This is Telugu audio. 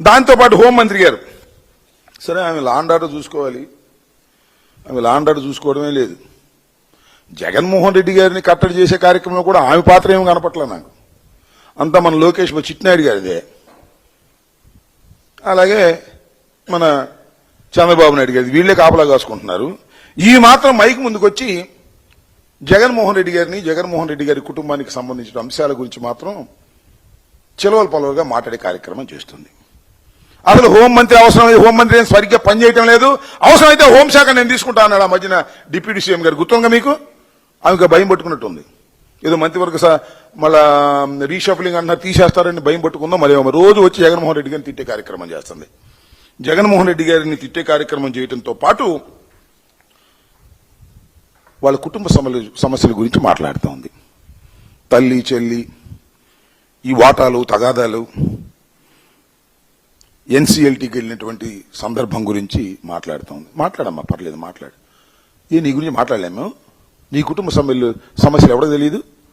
దాంతోపాటు హోంమంత్రి గారు. సరే ఆమె లాండ్ ఆర్డర్ చూసుకోవాలి. ఆమె లాండ్ ఆర్డర్ చూసుకోవడమే లేదు. జగన్మోహన్ రెడ్డి గారిని కట్టడి చేసే కార్యక్రమంలో కూడా ఆమె పాత్ర ఏమి కనపట్లే నాకు. అంతా మన లోకేష్ చిట్నాయుడు గారిదే. అలాగే మన చంద్రబాబు నాయుడు గారి వీళ్ళే కాపలా కాసుకుంటున్నారు. ఈ మాత్రం మైక్ ముందుకొచ్చి జగన్మోహన్ రెడ్డి గారిని జగన్మోహన్ రెడ్డి గారి కుటుంబానికి సంబంధించిన అంశాల గురించి మాత్రం చిలవల పలవలుగా మాట్లాడే కార్యక్రమం చేస్తుంది. అసలు హోంమంత్రి అవసరమైతే హోంమంత్రి ఏం సరిగ్గా పనిచేయటం లేదు. అవసరమైతే హోంశాఖ నేను తీసుకుంటా అన్నాడు ఆ మధ్యన డిప్యూటీ సీఎం గారు. గుర్తుందా మీకు? ఆమెకు భయం పట్టుకున్నట్టుంది ఏదో మంత్రివర్గ మళ్ళా రీషఫలింగ్ అన్నారు తీసేస్తారని భయం పట్టుకుందో మరి రోజు వచ్చి జగన్మోహన్ రెడ్డి గారిని తిట్టే కార్యక్రమం చేస్తుంది. జగన్మోహన్ రెడ్డి గారిని తిట్టే కార్యక్రమం చేయడంతో పాటు వాళ్ళ కుటుంబ సమస్యల గురించి మాట్లాడుతూ ఉంది తల్లి చెల్లి ఈ వాటాలు తగాదాలు ఎన్సీఎల్టీకి వెళ్ళినటువంటి సందర్భం గురించి మాట్లాడుతూ ఉంది మాట్లాడమ్మా పర్లేదు మాట్లాడు. ఏ నీ గురించి మాట్లాడలేము నీ కుటుంబ సమస్యలు సమస్యలు ఎవడో తెలియదు